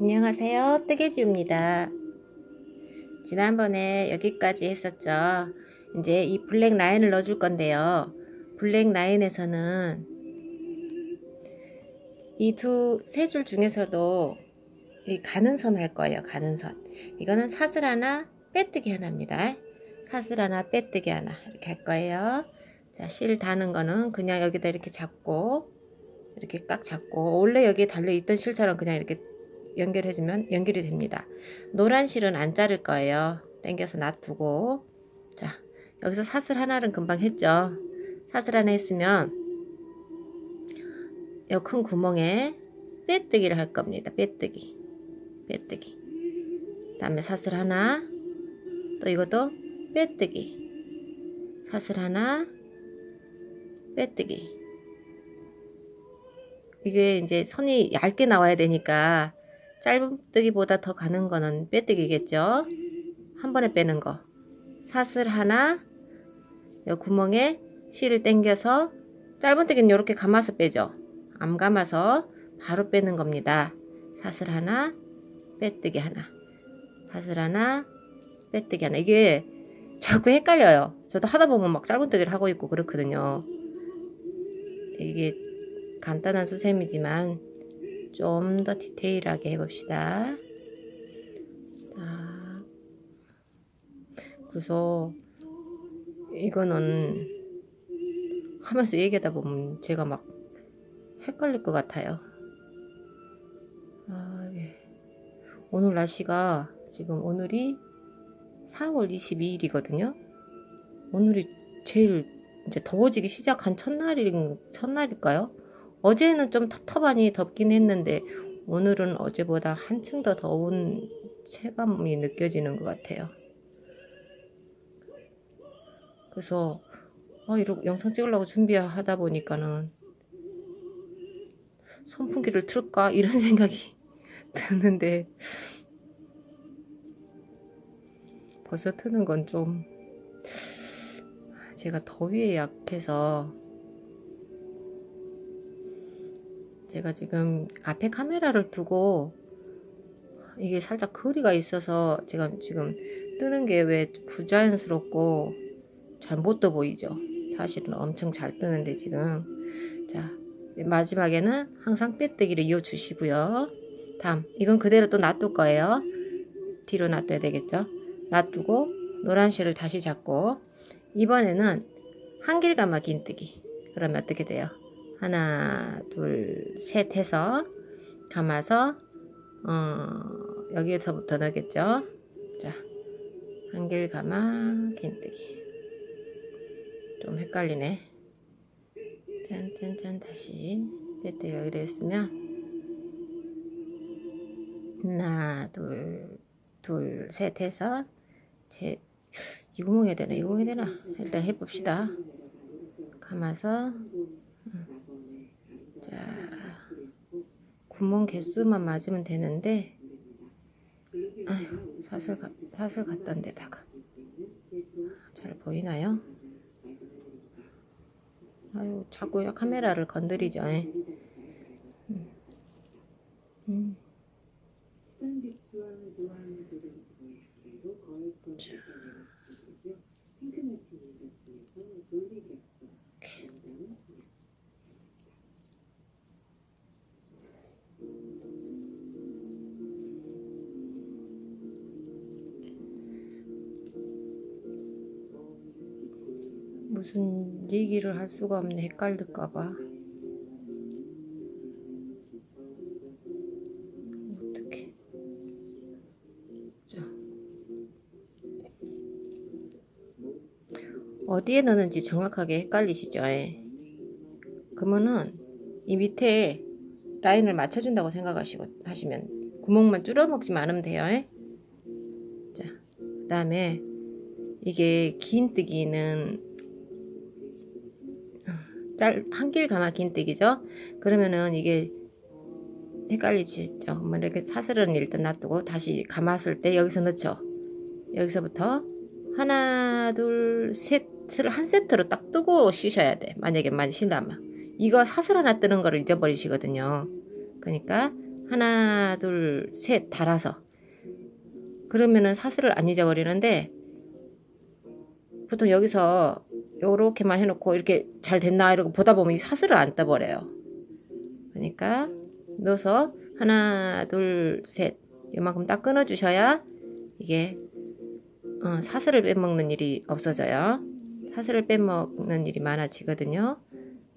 안녕하세요. 뜨개지입니다. 지난번에 여기까지 했었죠. 이제 이 블랙 라인을 넣어줄 건데요. 블랙 라인에서는 이 두 세 줄 중에서도 이 가는 선 할 거예요. 가는 선. 이거는 사슬 하나, 빼뜨기 하나입니다. 사슬 하나, 빼뜨기 하나 이렇게 할 거예요. 자, 실 다는 거는 그냥 여기다 이렇게 잡고 이렇게 꽉 잡고 원래 여기에 달려 있던 실처럼 그냥 이렇게 연결해주면 연결이 됩니다. 노란 실은 안 자를 거예요. 당겨서 놔두고 자 여기서 사슬 하나는 금방 했죠. 사슬 하나 했으면 이 큰 구멍에 빼뜨기를 할 겁니다. 빼뜨기 빼뜨기 다음에 사슬 하나 또 이것도 빼뜨기 사슬 하나 빼뜨기 이게 이제 선이 얇게 나와야 되니까 짧은뜨기보다 더 가는 거는 빼뜨기겠죠. 한 번에 빼는 거. 사슬 하나, 요 구멍에 실을 당겨서 짧은뜨기는 이렇게 감아서 빼죠. 안 감아서 바로 빼는 겁니다. 사슬 하나, 빼뜨기 하나. 사슬 하나, 빼뜨기 하나. 이게 자꾸 헷갈려요. 저도 하다 보면 막 짧은뜨기를 하고 있고 그렇거든요. 이게 간단한 수셈이지만 좀 더 디테일하게 해봅시다. 자, 그래서 이거는 하면서 얘기하다 보면 제가 막 헷갈릴 것 같아요. 아, 예. 오늘 날씨가 지금 오늘이 4월 22일이거든요. 오늘이 제일 이제 더워지기 시작한 첫날인 첫날일까요? 어제는 좀 텁텁하니 덥긴 했는데 오늘은 어제보다 한층 더 더운 체감이 느껴지는 것 같아요. 그래서 어, 이렇게 영상 찍으려고 준비하다 보니까는 선풍기를 틀까 이런 생각이 드는데 벌써 트는 건 좀 제가 더위에 약해서 제가 지금 앞에 카메라를 두고 이게 살짝 거리가 있어서 제가 지금 뜨는 게 왜 부자연스럽고 잘 못 떠 보이죠. 사실은 엄청 잘 뜨는데 지금 자 마지막에는 항상 빼뜨기를 이어 주시고요. 다음 이건 그대로 또 놔둘 거예요. 뒤로 놔둬야 되겠죠. 놔두고 노란 실을 다시 잡고 이번에는 한길 감아 긴뜨기 그러면 어떻게 돼요? 하나, 둘, 셋 해서 감아서 어, 여기에서부터 넣겠죠. 자, 한길 감아 긴뜨기. 좀 헷갈리네. 짠짠짠 다시 여기로 했으면 하나, 둘, 둘, 셋 해서 제, 이 구멍 해야 되나? 이 구멍 해야 되나? 일단 해봅시다. 감아서 자, 구멍 개수만 맞으면 되는데, 아휴, 사슬, 가, 사슬 갖다 데다가. 잘 보이나요? 아유, 자꾸 카메라를 건드리죠. 예. 음. 음. 자. 무슨 얘기를 할 수가 없네 헷갈릴까봐 어디에 넣는지 정확하게 헷갈리시죠? 예. 그러면은 이 밑에 라인을 맞춰준다고 생각하시고 하시면 구멍만 줄여먹지만 않으면 돼요. 예? 자, 그 다음에 이게 긴 뜨기는 짤 한길 가마 긴뜨기죠. 그러면은 이게 헷갈리시죠. 뭐 이렇게 사슬은 일단 놔두고 다시 감았을 때 여기서 넣죠. 여기서부터 하나 둘 셋을 한 세트로 딱 뜨고 쉬셔야 돼. 만약에 많이 쉰다면 이거 사슬 하나 뜨는 거를 잊어버리시거든요. 그러니까 하나 둘 셋 달아서 그러면은 사슬을 안 잊어버리는데 보통 여기서 요렇게만 해놓고 이렇게 잘 됐나 이러고 보다 보면 이 사슬을 안 떠버려요. 그러니까 넣어서 하나 둘 셋 요만큼 딱 끊어주셔야 이게 어, 사슬을 빼먹는 일이 없어져요. 사슬을 빼먹는 일이 많아지거든요.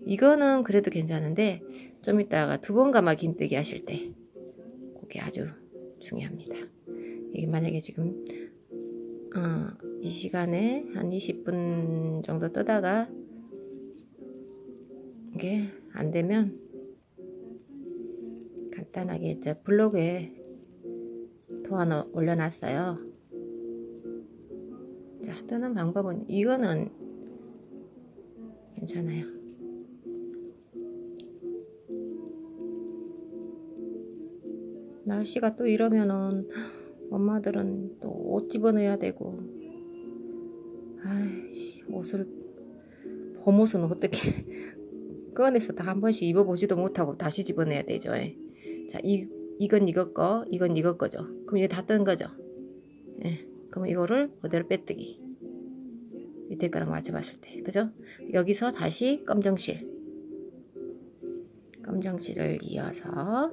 이거는 그래도 괜찮은데 좀 이따가 두번 감아 긴뜨기 하실 때 그게 아주 중요합니다. 이게 만약에 지금 어, 이 시간에 한 20분 정도 뜨다가 이게 안 되면 간단하게 저 블로그에 도안 올려놨어요. 자, 뜨는 방법은 이거는 괜찮아요. 날씨가 또 이러면은 엄마들은 또 옷 집어넣어야 되고. 아이씨 옷을 봄옷은 어떻게 꺼내서 다 한 번씩 입어보지도 못하고 다시 집어넣어야 되죠. 예. 자 이, 이건 이거 거 이건 이거 거죠. 그럼 이게 다 뜬 거죠. 예. 그럼 이거를 그대로 빼뜨기. 밑에 거랑 맞춰봤을 때. 그죠? 여기서 다시 검정실. 검정실을 이어서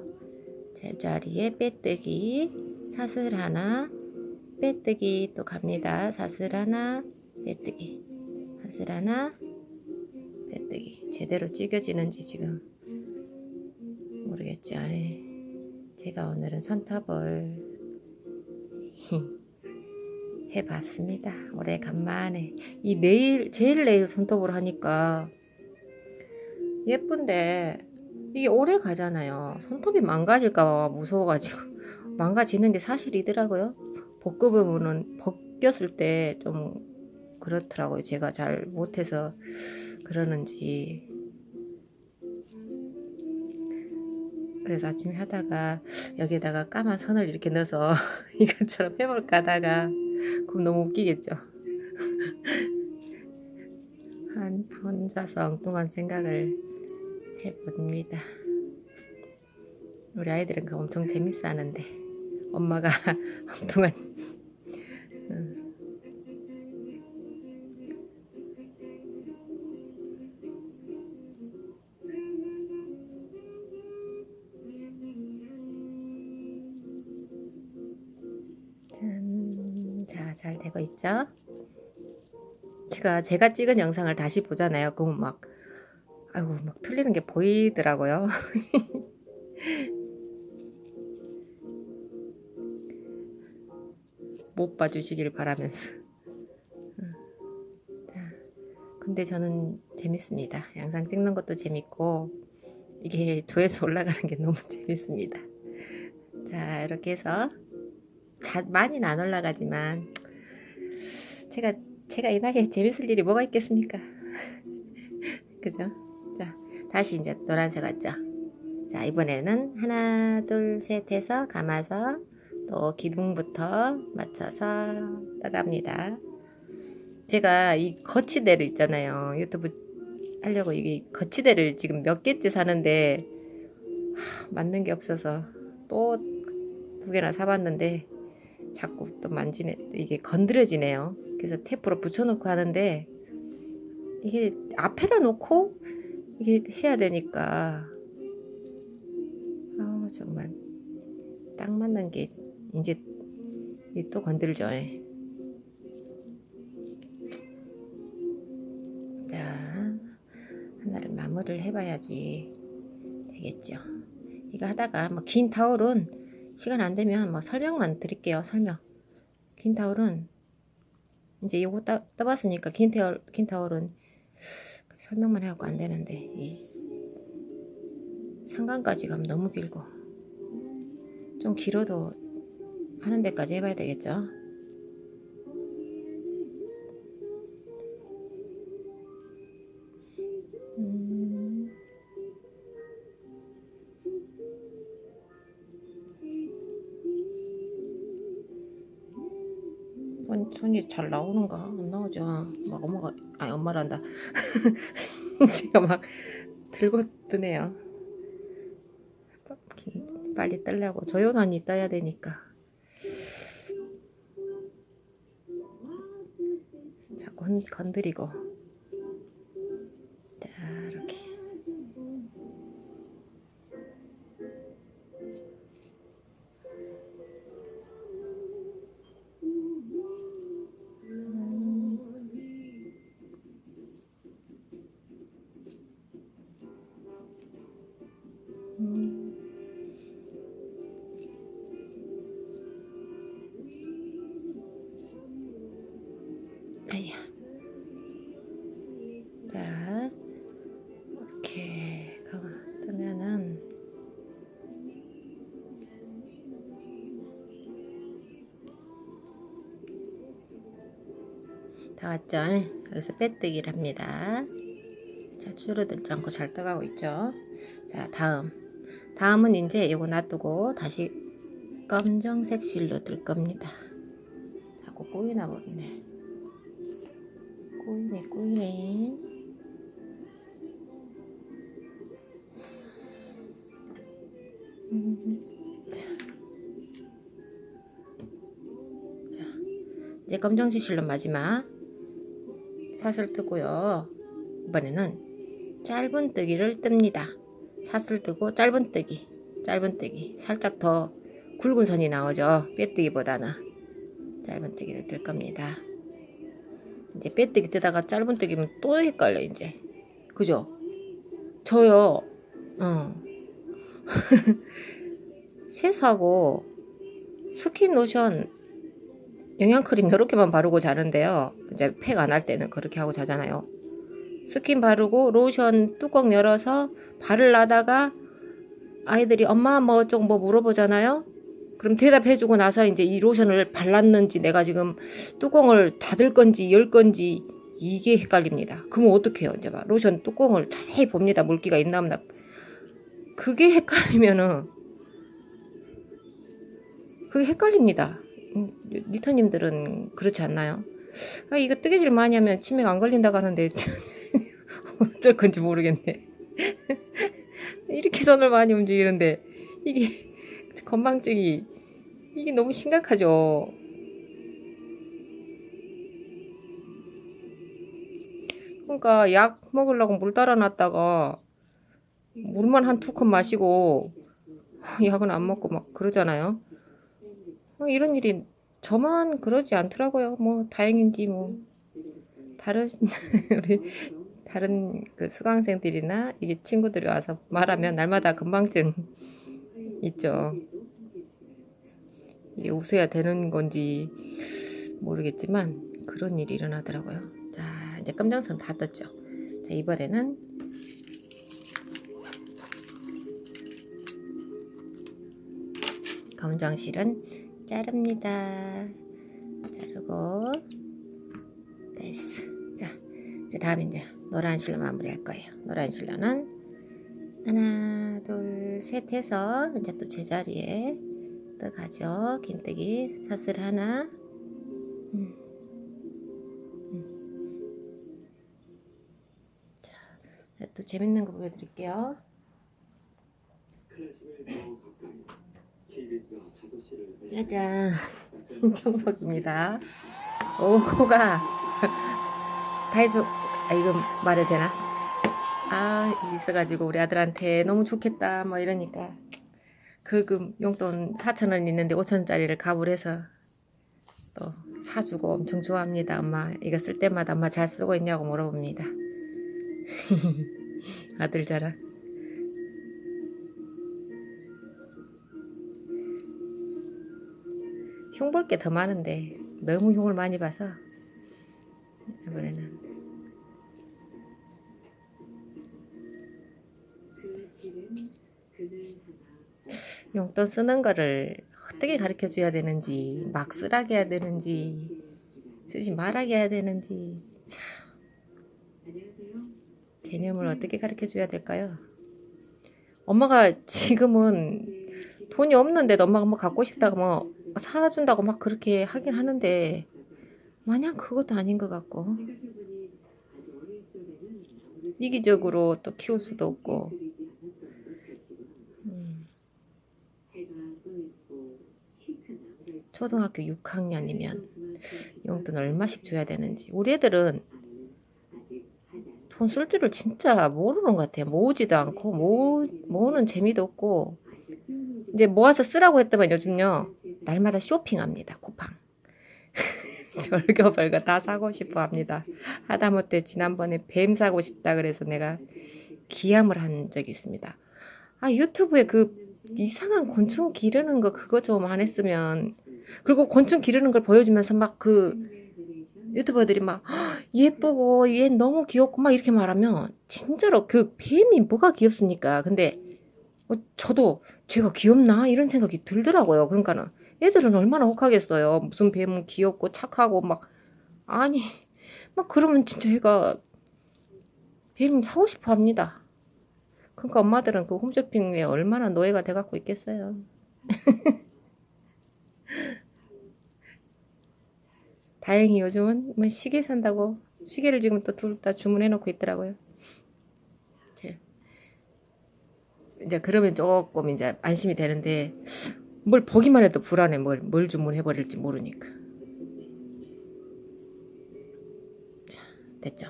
제자리에 빼뜨기 사슬 하나 빼뜨기 또 갑니다. 사슬 하나 빼뜨기. 사슬 하나 빼뜨기. 제대로 찌겨지는지 지금 모르겠죠 제가 오늘은 손톱을 해봤습니다. 오래간만에. 이 네일 제일 네일 손톱으로 하니까 예쁜데 이게 오래 가잖아요. 손톱이 망가질까 봐 무서워가지고 망가지는 게 사실이더라고요. 벗겨보면은 벗겼을 때 좀 그렇더라고요. 제가 잘 못해서 그러는지. 그래서 아침에 하다가 여기에다가 까만 선을 이렇게 넣어서 이것처럼 해볼까 하다가 그럼 너무 웃기겠죠. 한 혼자서 엉뚱한 생각을 해봅니다. 우리 아이들은 그거 엄청 재밌어 하는데 엄마가. 짠. 자, 잘 되고 있죠? 제가 제가 찍은 영상을 다시 보잖아요. 그럼 막 아이고 막 틀리는 게 보이더라고요. 못 봐주시길 바라면서. 음. 자, 근데 저는 재밌습니다. 영상 찍는 것도 재밌고 이게 조회수 올라가는 게 너무 재밌습니다. 자, 이렇게 해서 자, 많이는 안 올라가지만 제가 제가 이 나이에 재밌을 일이 뭐가 있겠습니까? 그죠? 자, 다시 이제 노란색 왔죠? 자, 이번에는 하나, 둘, 셋 해서 감아서 또 기둥부터 맞춰서 떠갑니다. 제가 이 거치대를 있잖아요. 유튜브 하려고 이게 거치대를 지금 몇 개째 사는데 하, 맞는 게 없어서 또 두 개나 사봤는데 자꾸 또 만지네 이게 건드려지네요. 그래서 테이프로 붙여놓고 하는데 이게 앞에다 놓고 이게 해야 되니까 아 정말 딱 맞는 게 이제 또 건들죠. 예. 자, 하나를 마무리를 해봐야지 되겠죠. 이거 하다가 뭐 긴 타올은 시간 안 되면 뭐 설명만 드릴게요. 설명. 긴 타올은 이제 따, 떠봤으니까 긴 타올 긴 타올은 설명만 해갖고 안 되는데 이 상관까지 가면 너무 길고 좀 길어도 하는 데까지 해봐야 되겠죠. 음. 손, 손이 잘 나오는가? 안 나오죠. 막 엄마가, 아니, 엄마란다. 제가 막 들고 뜨네요. 긴- 빨리 뜨려고 조용하니 떠야 되니까 건드리고 다 왔죠? 여기서 빼뜨기를 합니다. 자, 줄어들지 않고 잘 떠가고 있죠? 자, 다음. 다음은 이제 이거 놔두고 다시 검정색 실로 뜰 겁니다. 자꾸 꼬이나 버리네. 꼬이네, 꼬이네. 음. 자, 이제 검정색 실로 마지막 샷을 뜨고요. 이번에는 짧은 뜨기를 뜹니다. 샷을 뜨고 짧은 뜨기, 짧은 뜨기. 살짝 더 굵은 선이 나오죠. 빼뜨기보다는 짧은 뜨기를 뜰 겁니다. 이제 빼뜨기 뜨다가 짧은 뜨기면 또 헷갈려 이제. 그죠? 저요. 어. 세수하고 스킨 로션 영양크림 이렇게만 바르고 자는데요. 이제 팩 안 할 때는 그렇게 하고 자잖아요. 스킨 바르고 로션 뚜껑 열어서 바르려다가 아이들이 엄마 뭐 어쩌고 뭐 물어보잖아요. 그럼 대답해주고 나서 이제 이 로션을 발랐는지 내가 지금 뚜껑을 닫을 건지 열 건지 이게 헷갈립니다. 그러면 어떡해요? 이제 막 로션 뚜껑을 자세히 봅니다. 물기가 있나 없나. 그게 헷갈리면은 그게 헷갈립니다. 음, 리터님들은 그렇지 않나요? 아, 이거 뜨개질 많이 하면 치매가 안 걸린다고 하는데 어쩔 건지 모르겠네. 이렇게 손을 많이 움직이는데 이게 건망증이 이게 너무 심각하죠. 그러니까 약 먹으려고 물 따라 놨다가 물만 한 두 컵 마시고 약은 안 먹고 막 그러잖아요. 어, 이런 일이 저만 그러지 않더라고요. 뭐 다행인지 뭐 다른 우리 다른 그 수강생들이나 이게 친구들이 와서 말하면 날마다 건망증 있죠. 웃어야 되는 건지 모르겠지만 그런 일이 일어나더라고요. 자 이제 검정선 다 떴죠. 자 이번에는 검정실은 자릅니다. 자르고 됐어. 자 이제 다음 이제 노란 실로 마무리할 거예요. 노란 실로는 하나 둘 셋 해서 이제 또 제자리에 떠가죠. 긴뜨기 사슬 하나 음. 음. 자, 또 재밌는 거 보여드릴게요. 짜잔 청석입니다. 오고가 다이소 아 이거 말해도 되나? 아 있어가지고 우리 아들한테 너무 좋겠다 뭐 이러니까 그금 용돈 4천 원 있는데 5천 원짜리를 가불해서 또 사주고 엄청 좋아합니다. 엄마 이거 쓸 때마다 엄마 잘 쓰고 있냐고 물어봅니다. 아들 자랑. 흉 볼 게 더 많은데 너무 흉을 많이 봐서 이번에는 용돈 쓰는 거를 어떻게 가르쳐 줘야 되는지 막 쓰라게 해야 되는지 쓰지 말라게 해야 되는지 참 개념을 어떻게 가르쳐 줘야 될까요? 엄마가 지금은 돈이 없는데도 엄마가 뭐 갖고 싶다고 뭐 사준다고 막 그렇게 하긴 하는데 마냥 그것도 아닌 것 같고. 이기적으로 또 키울 수도 없고. 음. 초등학교 6학년이면 용돈 얼마씩 줘야 되는지. 우리 애들은 돈 쓸 줄을 진짜 모르는 것 같아요. 모으지도 않고 모, 모으는 재미도 없고. 이제 모아서 쓰라고 했더만 요즘요 날마다 쇼핑합니다. 쿠팡 별거 별거 다 사고 싶어 합니다. 하다못해 지난번에 뱀 사고 싶다 그래서 내가 기함을 한 적이 있습니다. 아 유튜브에 그 이상한 곤충 기르는 거 그거 좀 안 했으면 그리고 곤충 기르는 걸 보여주면서 막 그 유튜버들이 막 "헉, 예쁘고 얘 너무 귀엽고 막 이렇게 말하면 진짜로 그 뱀이 뭐가 귀엽습니까? 근데 어, 저도 제가 귀엽나 이런 생각이 들더라고요. 그러니까는 애들은 얼마나 혹하겠어요. 무슨 뱀은 귀엽고 착하고 막 아니 막 그러면 진짜 애가 뱀 사고 싶어 합니다. 그러니까 엄마들은 그 홈쇼핑에 얼마나 노예가 돼 갖고 있겠어요. 다행히 요즘은 뭐 시계 산다고 시계를 지금 또 둘 다 주문해 놓고 있더라고요. 제- 이제 그러면 조금 이제 안심이 되는데 뭘 보기만 해도 불안해 뭘, 뭘 주문해 버릴지 모르니까. 자, 됐죠.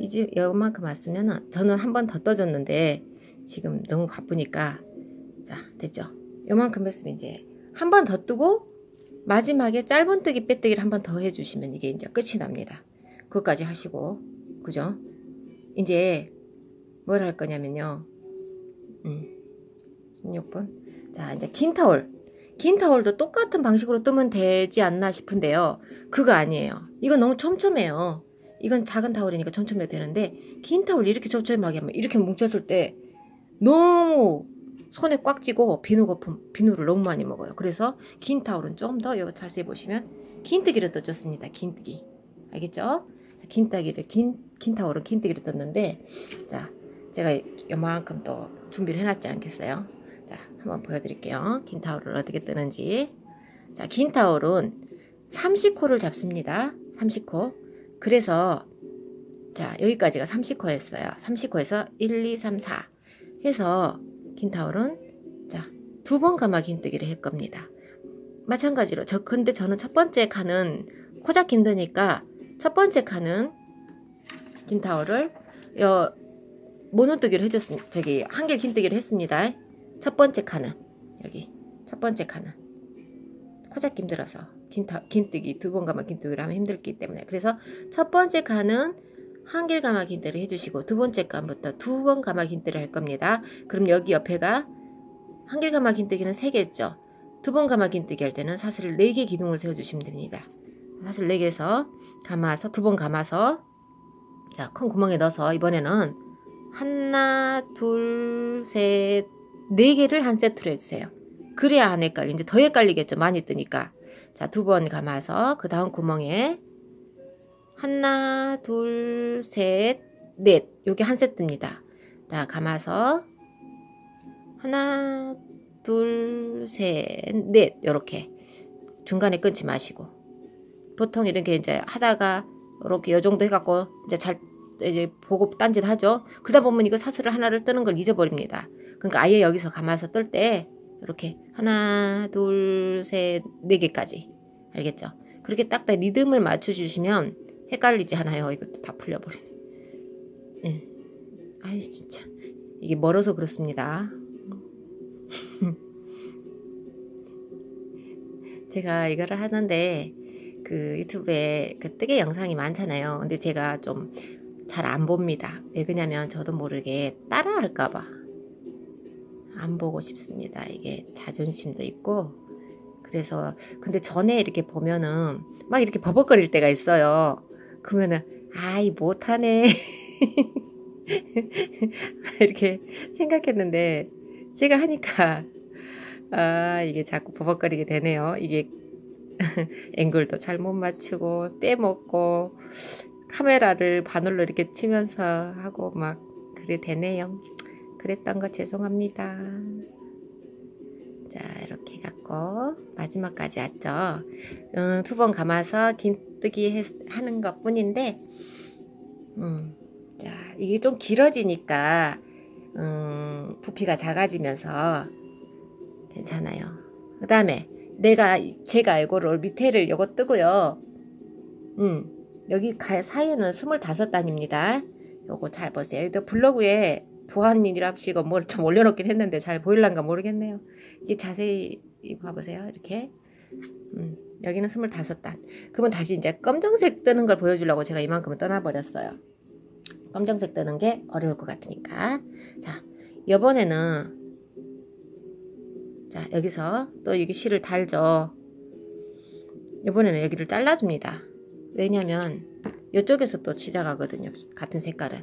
이제 요만큼 왔으면은 저는 한 번 더 떠줬는데 지금 너무 바쁘니까 자 됐죠. 요만큼 했으면 이제 한 번 더 뜨고 마지막에 짧은뜨기 빼뜨기를 한 번 더 해주시면 이게 이제 끝이 납니다. 그것까지 하시고 그죠? 이제 뭘 할 거냐면요. 음, 16분. 자 이제 긴 타올. 긴 타올도 똑같은 방식으로 뜨면 되지 않나 싶은데요. 그거 아니에요. 이건 너무 촘촘해요. 이건 작은 타올이니까 촘촘해도 되는데 긴 타올 이렇게 촘촘하게 하면 이렇게 뭉쳤을 때 너무 손에 꽉 쥐고 비누 거품 비누를 너무 많이 먹어요. 그래서 긴 타올은 좀 더 자세히 보시면 긴 뜨기를 떠줬습니다. 긴 뜨기 알겠죠? 긴뜨기를 긴, 긴 타올은 긴 뜨기를 떴는데 자 제가 요만큼 또 준비를 해놨지 않겠어요? 자 한번 보여드릴게요. 긴 타올을 어떻게 뜨는지 자 긴 타올은 30코를 잡습니다. 30코 그래서 자 여기까지가 30코였어요. 30코에서 1, 2, 3, 4 해서 긴 타올은 자 두 번 감아 긴뜨기를 할 겁니다. 마찬가지로 저 근데 저는 첫 번째 칸은 코 잡기 힘드니까 첫 번째 칸은 긴 타올을 여 모노뜨기를 해줬습니다. 저기 한길 긴뜨기를 했습니다. 첫 번째 칸은 여기 첫 번째 칸은 코 잡기 힘들어서 긴타, 긴뜨기 두번 감아 긴뜨기를 하면 힘들기 때문에 그래서 첫 번째 칸은 한길 감아 긴뜨기를 해주시고 두 번째 칸부터 두번 감아 긴뜨기를 할 겁니다. 그럼 여기 옆에가 한길 감아 긴뜨기는 세 개죠. 두번 감아 긴뜨기 할 때는 사슬을 네 개 기둥을 세워주시면 됩니다. 사슬 네 개에서 감아서 두 번 감아서 자 큰 구멍에 넣어서 이번에는 하나 둘셋 네 개를 한 세트로 해주세요. 그래야 안 헷갈려. 이제 더 헷갈리겠죠. 많이 뜨니까. 자, 두 번 감아서 그 다음 구멍에 하나, 둘, 셋, 넷. 요게 한 세트입니다. 자, 감아서 하나, 둘, 셋, 넷. 요렇게. 중간에 끊지 마시고. 보통 이렇게 이제 하다가 이렇게 요 정도 해갖고 이제 잘 이제 보고 딴짓 하죠. 그러다 보면 이거 사슬을 하나를 뜨는 걸 잊어버립니다. 그러니까 아예 여기서 감아서 뜰때 이렇게 하나, 둘, 셋, 네 개까지 알겠죠? 그렇게 딱딱 리듬을 맞춰주시면 헷갈리지 않아요. 이것도 다 풀려버리네. 네. 아이 진짜 이게 멀어서 그렇습니다. 제가 이거를 하는데 그 유튜브에 그 뜨개 영상이 많잖아요. 근데 제가 좀 잘 안 봅니다. 왜 그러냐면 저도 모르게 따라 할까봐 안 보고 싶습니다. 이게 자존심도 있고 그래서 근데 전에 이렇게 보면은 막 이렇게 버벅거릴 때가 있어요. 그러면은 아이 못하네 이렇게 생각했는데 제가 하니까 아 이게 자꾸 버벅거리게 되네요. 이게 앵글도 잘 못 맞추고 빼먹고 카메라를 바늘로 이렇게 치면서 하고 막 그래 되네요. 그랬던 거 죄송합니다. 자 이렇게 해갖고 마지막까지 왔죠. 음, 두번 감아서 긴뜨기 해- 하는 것 뿐인데 음, 자 이게 좀 길어지니까 음, 부피가 작아지면서 괜찮아요. 그 다음에 내가 제가 이거를 밑에를 요거 뜨고요. 음 여기 가, 사이에는 25단입니다. 요거 잘 보세요. 여기 블로그에 보안일이랍시고 뭘 좀 올려놓긴 했는데 잘 보일란가 모르겠네요. 이게 자세히 봐보세요. 이렇게 음, 여기는 25단. 그러면 다시 이제 검정색 뜨는 걸 보여주려고 제가 이만큼은 떠나버렸어요. 검정색 뜨는 게 어려울 것 같으니까. 자, 이번에는 자 여기서 또 여기 실을 달죠. 이번에는 여기를 잘라줍니다. 왜냐면 이쪽에서 또 시작하거든요. 같은 색깔은.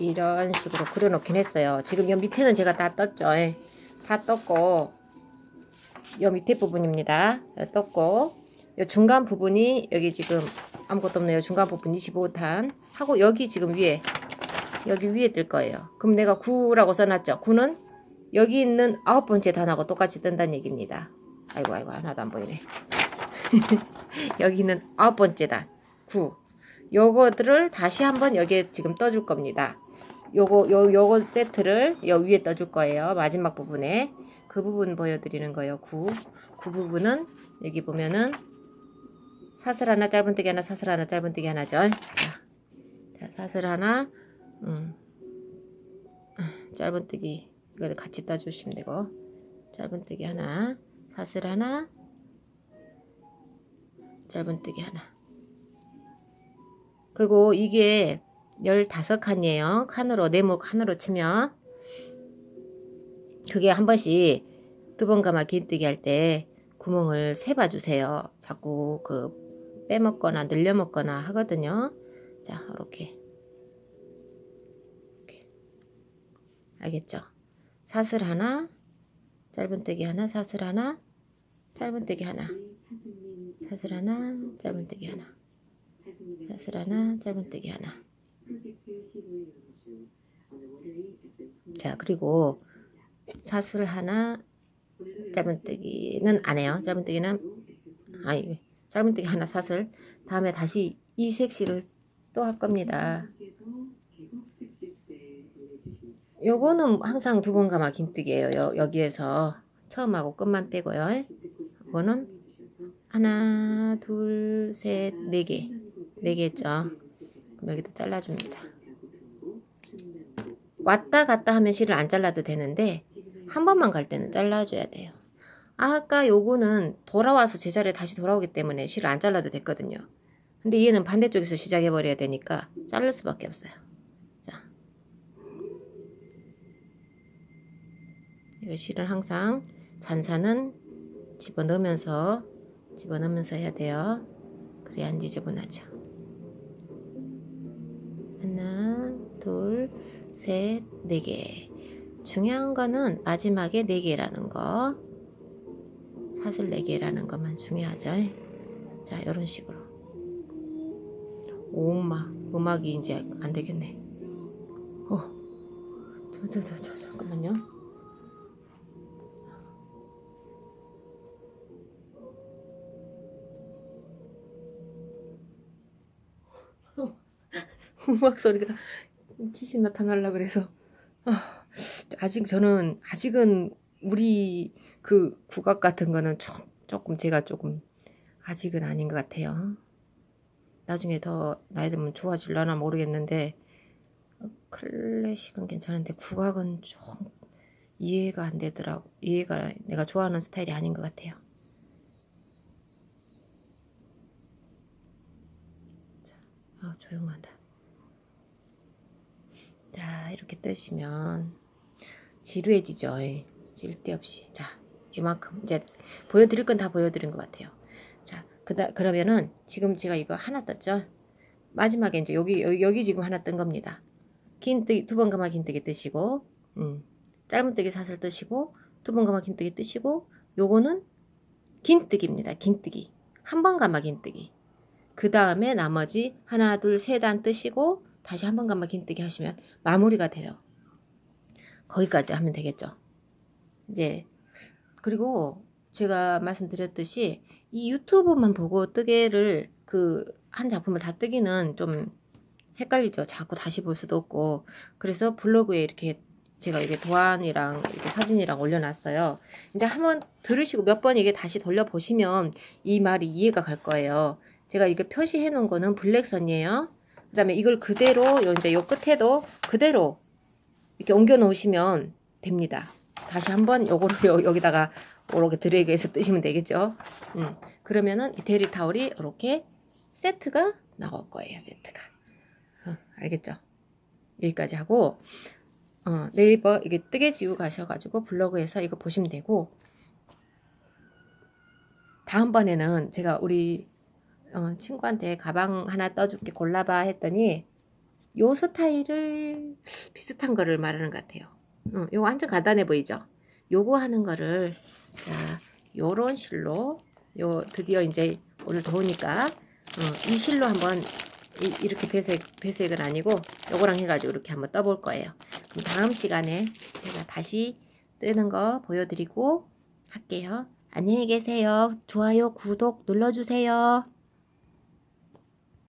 이- 이런 식으로 그려놓긴 했어요. 지금 이 밑에는 제가 다 떴죠. 예. 다 떴고 이 밑에 부분입니다. 예, 떴고 이 중간 부분이 여기 지금 아무것도 없네요. 중간 부분 25탄 하고 여기 지금 위에 여기 위에 뜰 거예요. 그럼 내가 9라고 써놨죠. 9는 여기 있는 아홉 번째 단하고 똑같이 뜬다는 얘기입니다. 아이고 아이고 하나도 안 보이네. 여기는 아홉 번째 단 9. 요거들을 다시 한번 여기에 지금 떠줄 겁니다. 요거 요 요거 세트를 여 위에 떠줄 거예요. 마지막 부분에 그 부분 보여드리는 거예요. 9. 9 부분은 여기 보면은 사슬 하나 짧은뜨기 하나 사슬 하나 짧은뜨기 하나죠. 자, 자 사슬 하나 음, 짧은뜨기 이거 같이 떠주시면 되고 짧은뜨기 하나 사슬 하나 짧은뜨기 하나 그리고 이게 15칸이에요. 칸으로 네모 칸으로 치면 그게 한 번씩 두 번 감아 긴뜨기 할 때 구멍을 세봐 주세요. 자꾸 그 빼먹거나 늘려먹거나 하거든요. 자, 이렇게. 알겠죠? 사슬 하나, 짧은뜨기 하나, 사슬 하나, 짧은뜨기 하나, 사슬 하나, 짧은뜨기 하나, 사슬 하나, 짧은뜨기 하나. 자, 그리고 사슬 하나, 짧은뜨기는 안 해요. 짧은뜨기는 아니 짧은뜨기 하나 사슬 다음에 다시 이 색실을 또 할 겁니다. 요거는 항상 두번 감아 긴뜨기예요. 여, 여기에서 처음하고 끝만 빼고요. 이거는 하나, 둘, 셋, 네 개. 네 개죠. 여기도 잘라줍니다. 왔다 갔다 하면 실을 안 잘라도 되는데 한 번만 갈 때는 잘라줘야 돼요. 아까 요거는 돌아와서 제자리에 다시 돌아오기 때문에 실을 안 잘라도 됐거든요. 근데 얘는 반대쪽에서 시작해 버려야 되니까 자를 수밖에 없어요. 자, 이거 실은 항상 잔사는 집어 넣으면서 집어 넣으면서 해야 돼요. 그래야 안 지저분하죠. 하나, 둘, 셋, 네 개. 중요한 거는 마지막에 네 개라는 거. 사슬 네 개라는 것만 중요하죠. 자, 이런 식으로. 오, 음악. 음악이 이제 안 되겠네. 어. 저, 저, 저, 저, 잠깐만요. 음악 소리가 귀신 나타날라 그래서 아, 아직 저는 아직은 우리 그 국악 같은 거는 좀, 조금 제가 조금 아직은 아닌 것 같아요. 나중에 더 나이 들면 좋아질려나 모르겠는데 클래식은 괜찮은데 국악은 좀 이해가 안 되더라고. 이해가 내가 좋아하는 스타일이 아닌 것 같아요. 자, 아 조용하다. 자, 이렇게 뜨시면 지루해지죠. 쓸데없이. 자, 이만큼 이제 보여드릴 건 다 보여드린 것 같아요. 자, 그다 그러면은 지금 제가 이거 하나 떴죠. 마지막에 이제 여기 여기, 여기 지금 하나 뜬 겁니다. 긴뜨기 두번 감아 긴뜨기 뜨시고, 음, 짧은 뜨기 사슬 뜨시고, 두번 감아 긴뜨기 뜨시고, 요거는 긴뜨기입니다. 긴뜨기. 한번 감아 긴뜨기. 그 다음에 나머지 하나, 둘, 세 단 뜨시고 다시 한번 감아 긴뜨기 하시면 마무리가 돼요. 거기까지 하면 되겠죠. 이제 그리고 제가 말씀드렸듯이 이 유튜브만 보고 뜨개를 그 한 작품을 다 뜨기는 좀 헷갈리죠. 자꾸 다시 볼 수도 없고 그래서 블로그에 이렇게 제가 이게 도안이랑 이렇게 사진이랑 올려놨어요. 이제 한번 들으시고 몇 번 이게 다시 돌려보시면 이 말이 이해가 갈 거예요. 제가 이게 표시해 놓은 거는 블랙선이에요. 그 다음에 이걸 그대로 요 이제 요 끝에도 그대로 이렇게 옮겨 놓으시면 됩니다. 다시 한번 요거를 요- 여기다가 이렇게 드래그해서 뜨시면 되겠죠. 음, 그러면은 이 데리 타올이 이렇게 세트가 나올 거예요. 세트가. 어, 알겠죠? 여기까지 하고 어, 네이버 이게 뜨개지우 가셔가지고 블로그에서 이거 보시면 되고 다음번에는 제가 우리 어, 친구한테 가방 하나 떠줄게 골라봐 했더니 요 스타일을 비슷한 거를 말하는 것 같아요. 어, 요거 완전 간단해 보이죠? 요거 하는 거를 자 요런 실로 요 드디어 이제 오늘 더우니까 어, 이 실로 한번 이, 렇게 배색 배색은 아니고 요거랑 해가지고 이렇게 한번 떠볼 거예요. 그럼 다음 시간에 제가 다시 뜨는 거 보여드리고 할게요. 안녕히 계세요. 좋아요, 구독 눌러주세요.